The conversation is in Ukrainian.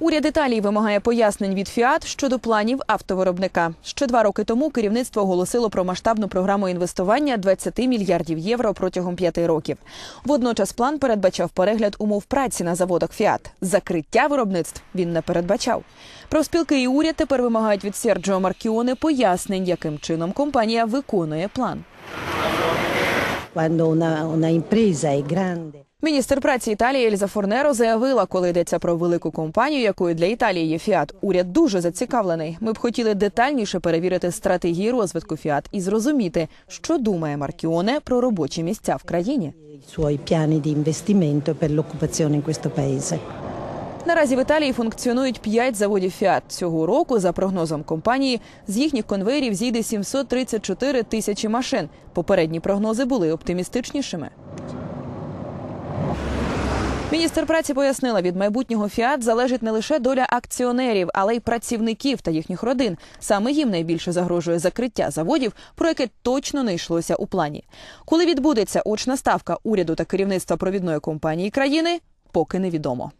Уряд Італії вимагає пояснень від Фіат щодо планів автовиробника. Ще два роки тому керівництво оголосило про масштабну програму інвестування 20 мільярдів євро протягом п'яти років. Водночас план передбачав перегляд умов праці на заводах Фіат. Закриття виробництв він не передбачав. Профспілки і уряд тепер вимагають від Серджіо Маркіоне пояснень, яким чином компанія виконує план. Міністр праці Італії Ельза Форнеро заявила, коли йдеться про велику компанію, якою для Італії є Фіат. Уряд дуже зацікавлений. Ми б хотіли детальніше перевірити стратегії розвитку Фіат і зрозуміти, що думає Маркіоне про робочі місця в країні. di investimento per in questo paese. Наразі в Італії функціонують п'ять заводів Фіат. Цього року, за прогнозом компанії, з їхніх конвейерів зійде 734 тисячі машин. Попередні прогнози були оптимістичнішими. Міністр праці пояснила, від майбутнього Фіат залежить не лише доля акціонерів, але й працівників та їхніх родин. Саме їм найбільше загрожує закриття заводів, про яке точно не йшлося у плані. Коли відбудеться очна ставка уряду та керівництва провідної компанії країни, поки невідомо.